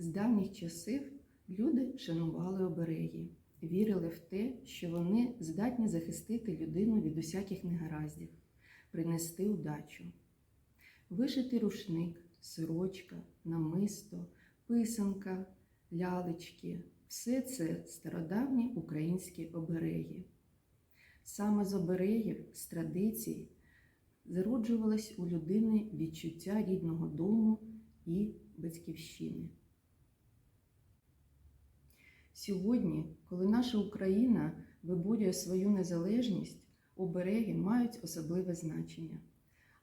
З давніх часів люди шанували обереги, вірили в те, що вони здатні захистити людину від усяких негараздів, принести удачу. Вишитий рушник, сорочка, намисто, писанка, лялечки все це стародавні українські обереги. Саме з оберегів, з традицій зароджувалось у людини відчуття рідного дому і батьківщини. Сьогодні, коли наша Україна виборює свою незалежність, обереги мають особливе значення.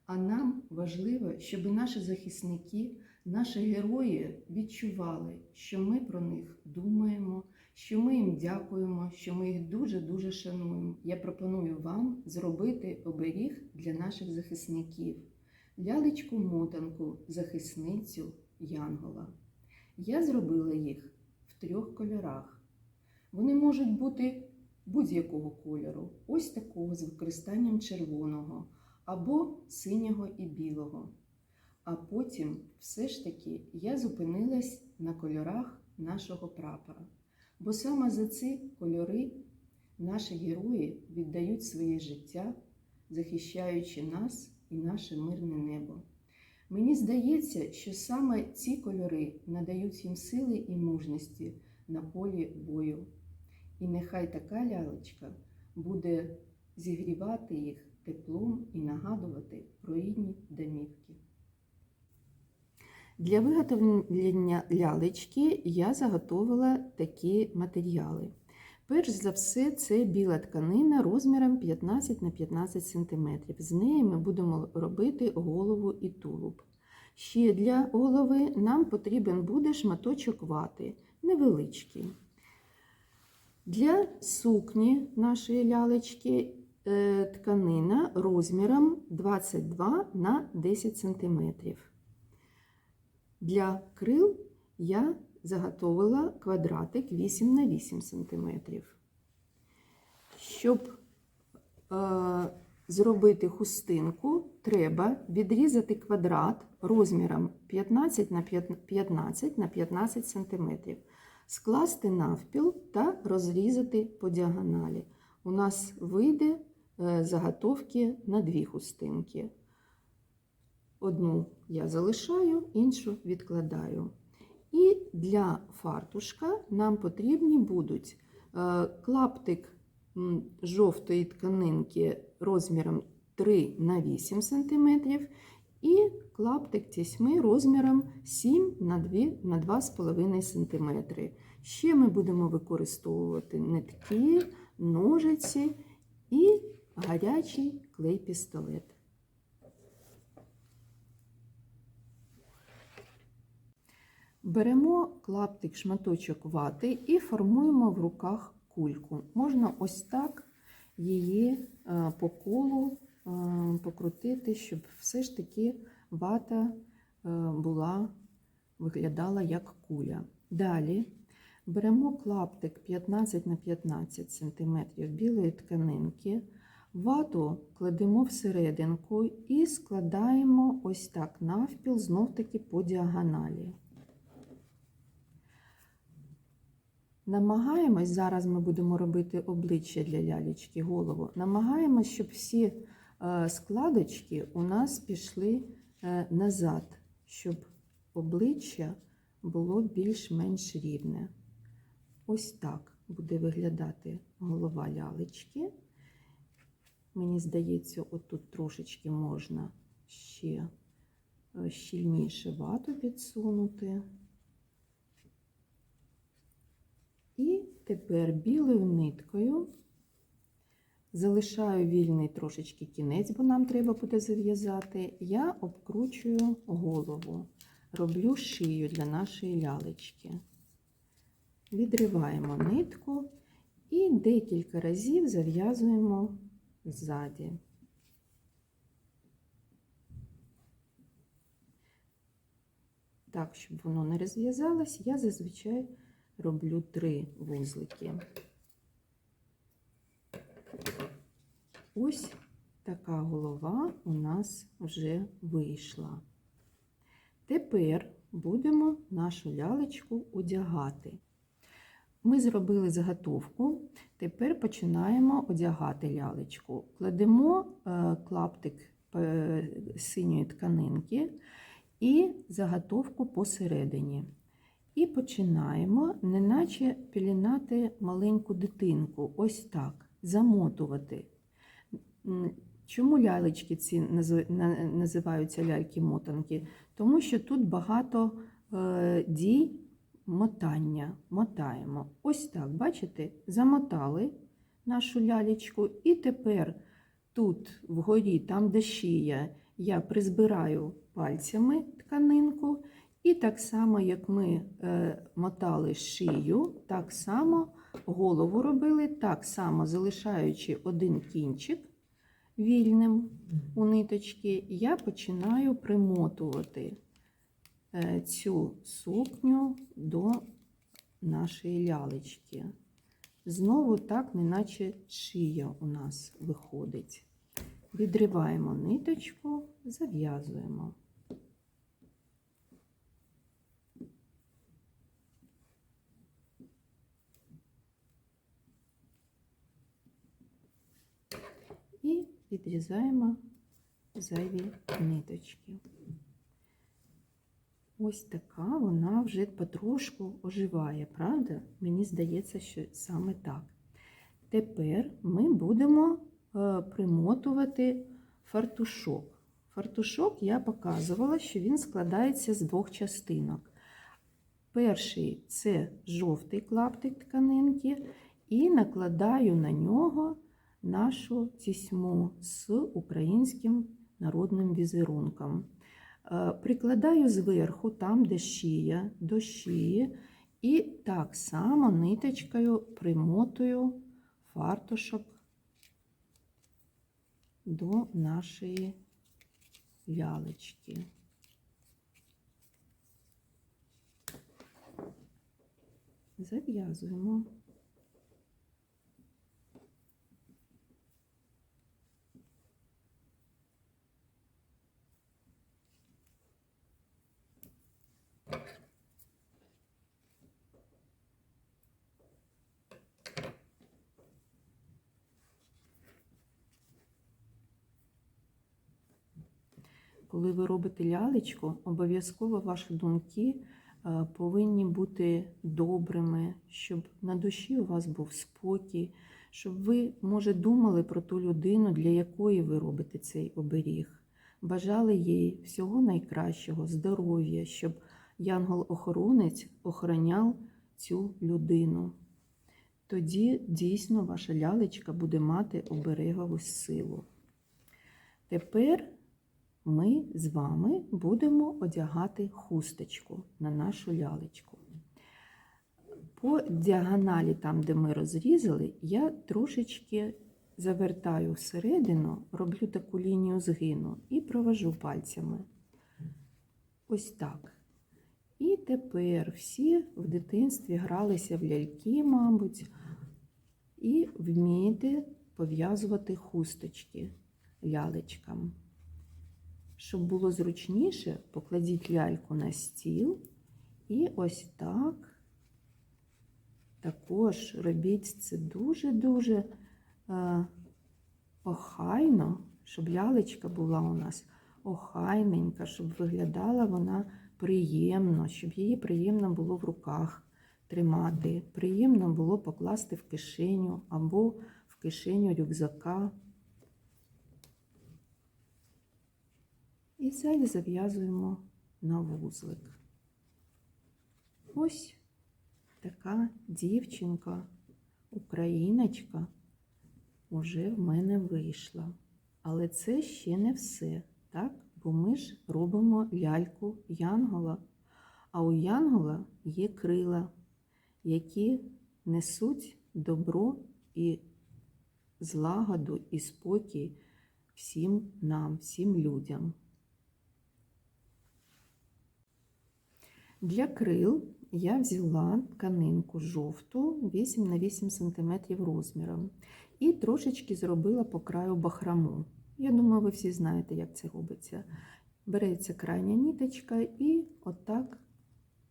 А нам важливо, щоб наші захисники, наші герої відчували, що ми про них думаємо, що ми їм дякуємо, що ми їх дуже-дуже шануємо. Я пропоную вам зробити оберіг для наших захисників, лялечку мотанку, захисницю Янгола. Я зробила їх в трьох кольорах. Вони можуть бути будь-якого кольору, ось такого з використанням червоного або синього і білого. А потім все ж таки я зупинилась на кольорах нашого прапора. Бо саме за ці кольори наші герої віддають своє життя, захищаючи нас і наше мирне небо. Мені здається, що саме ці кольори надають їм сили і мужності на полі бою. І нехай така лялечка буде зігрівати їх теплом і нагадувати про рідні домівки. Для виготовлення лялечки я заготовила такі матеріали. Перш за все, це біла тканина розміром 15 на 15 см. З неї ми будемо робити голову і тулуб. Ще для голови нам потрібен буде шматочок вати, невеличкий. Для сукні нашої лялечки е, тканина розміром 22 на 10 см. Для крил я заготовила квадратик 8 на 8 см. Щоб е, зробити хустинку, треба відрізати квадрат розміром 15 на 15 на 15 см, скласти навпіл та розрізати по діагоналі. У нас вийде е, заготовки на дві хустинки. Одну я залишаю, іншу відкладаю. Для фартушка нам потрібні будуть е, клаптик жовтої тканинки розміром 3 на 8 см і клаптик тісьми розміром 7 на 2 на 2,5 см. Ще ми будемо використовувати нитки, ножиці і гарячий клей-пістолет. Беремо клаптик шматочок вати і формуємо в руках кульку. Можна ось так її е, по колу е, покрутити, щоб все ж таки вата е, була, виглядала як куля. Далі беремо клаптик 15 на 15 см білої тканинки, вату кладемо всерединку і складаємо ось так навпіл, знов-таки по діагоналі. Намагаємось, зараз ми будемо робити обличчя для лялечки, голову. Намагаємось, щоб всі е, складочки у нас пішли е, назад, щоб обличчя було більш-менш рівне. Ось так буде виглядати голова лялечки. Мені здається, отут трошечки можна ще е, щільніше вату підсунути. І тепер білою ниткою залишаю вільний трошечки кінець, бо нам треба буде зав'язати. Я обкручую голову, роблю шию для нашої лялечки. Відриваємо нитку і декілька разів зав'язуємо ззаді. Так, щоб воно не розв'язалось, я зазвичай роблю три вузлики. Ось така голова у нас вже вийшла. Тепер будемо нашу лялечку одягати. Ми зробили заготовку, тепер починаємо одягати лялечку. Кладемо е, клаптик е, синьої тканинки і заготовку посередині. І починаємо, неначе пілінати маленьку дитинку, ось так, замотувати. Чому лялечки ці називаються ляльки-мотанки? Тому що тут багато е, дій мотання. Мотаємо. Ось так, бачите, замотали нашу лялечку, і тепер тут вгорі, там де шия, я призбираю пальцями тканинку. І так само, як ми е, мотали шию, так само голову робили, так само залишаючи один кінчик вільним у ниточки, я починаю примотувати е, цю сукню до нашої лялечки. Знову так, неначе шия у нас виходить. Відриваємо ниточку, зав'язуємо. І відрізаємо зайві ниточки. Ось така вона вже потрошку оживає, правда? Мені здається, що саме так. Тепер ми будемо е, примотувати фартушок. Фартушок я показувала, що він складається з двох частинок. Перший це жовтий клаптик тканинки, і накладаю на нього нашу тісьму з українським народним візерунком. Е, Прикладаю зверху, там, де шия, до шиї, і так само ниточкою примотую фартушок до нашої лялечки. Зав'язуємо. Коли ви робите лялечку, обов'язково ваші думки е, повинні бути добрими, щоб на душі у вас був спокій, щоб ви, може, думали про ту людину, для якої ви робите цей оберіг. Бажали їй всього найкращого, здоров'я, щоб янгол-охоронець охороняв цю людину. Тоді дійсно ваша лялечка буде мати оберегову силу. Тепер ми з вами будемо одягати хусточку на нашу лялечку. По діагоналі, там, де ми розрізали, я трошечки завертаю всередину, роблю таку лінію згину і провожу пальцями. Ось так. І тепер всі в дитинстві гралися в ляльки, мабуть, і вмієте пов'язувати хусточки лялечкам. Щоб було зручніше, покладіть ляльку на стіл і ось так також робіть це дуже-дуже е, охайно, щоб лялечка була у нас охайненька, щоб виглядала вона приємно, щоб її приємно було в руках тримати, приємно було покласти в кишеню або в кишеню рюкзака. І залі зав'язуємо на вузлик. Ось така дівчинка, україночка уже в мене вийшла. Але це ще не все, так? Бо ми ж робимо ляльку Янгола. А у Янгола є крила, які несуть добро і злагоду і спокій всім нам, всім людям. Для крил я взяла тканинку жовту 8 на 8 см розміром і трошечки зробила по краю бахраму. Я думаю, ви всі знаєте, як це робиться. береться крайня ніточка і отак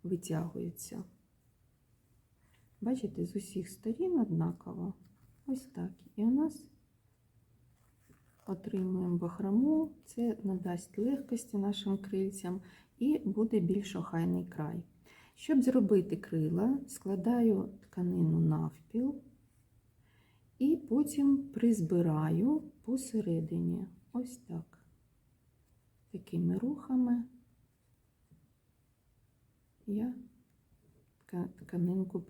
витягується. Бачите, з усіх сторін однаково. Ось так. І у нас отримуємо бахрому, це надасть легкості нашим крильцям і буде більш охайний край. Щоб зробити крила, складаю тканину навпіл і потім призбираю посередині. Ось так. Такими рухами я тканинку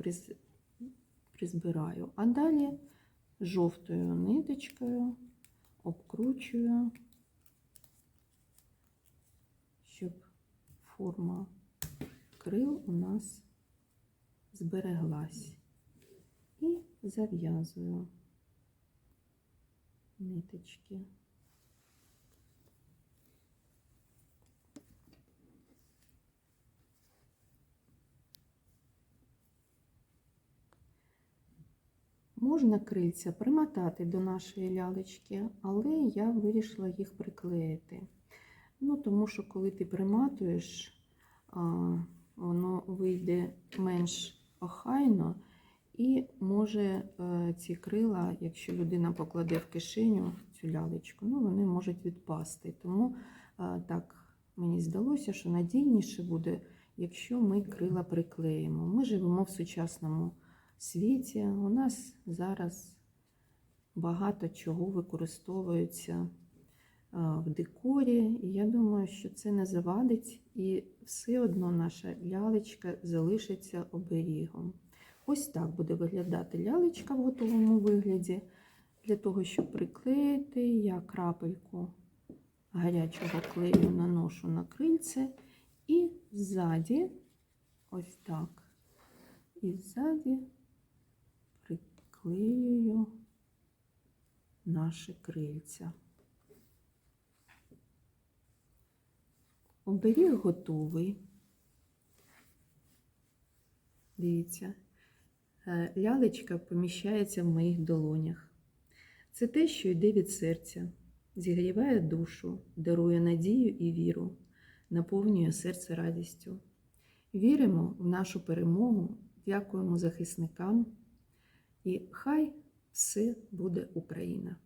призбираю. А далі жовтою ниточкою обкручую, щоб форма крил у нас збереглась. І зав'язую ниточки. Можна крильця примотати до нашої лялечки, але я вирішила їх приклеїти. Ну, тому що коли ти приматуєш, воно вийде менш охайно, і може е, ці крила, якщо людина покладе в кишеню цю лялечку, ну, вони можуть відпасти. Тому е, так мені здалося, що надійніше буде, якщо ми крила приклеїмо. Ми живемо в сучасному світі. У нас зараз багато чого використовується в декорі, і я думаю, що це не завадить, і все одно наша лялечка залишиться оберігом. Ось так буде виглядати лялечка в готовому вигляді. Для того, щоб приклеїти, я крапельку гарячого клею наношу на крильце і ззаді, ось так, і ззаді приклеюю наші крильця. Оберіг готовий. Дивіться, е, лялечка поміщається в моїх долонях. Це те, що йде від серця, зігріває душу, дарує надію і віру, наповнює серце радістю. Віримо в нашу перемогу, дякуємо захисникам, і хай все буде Україна!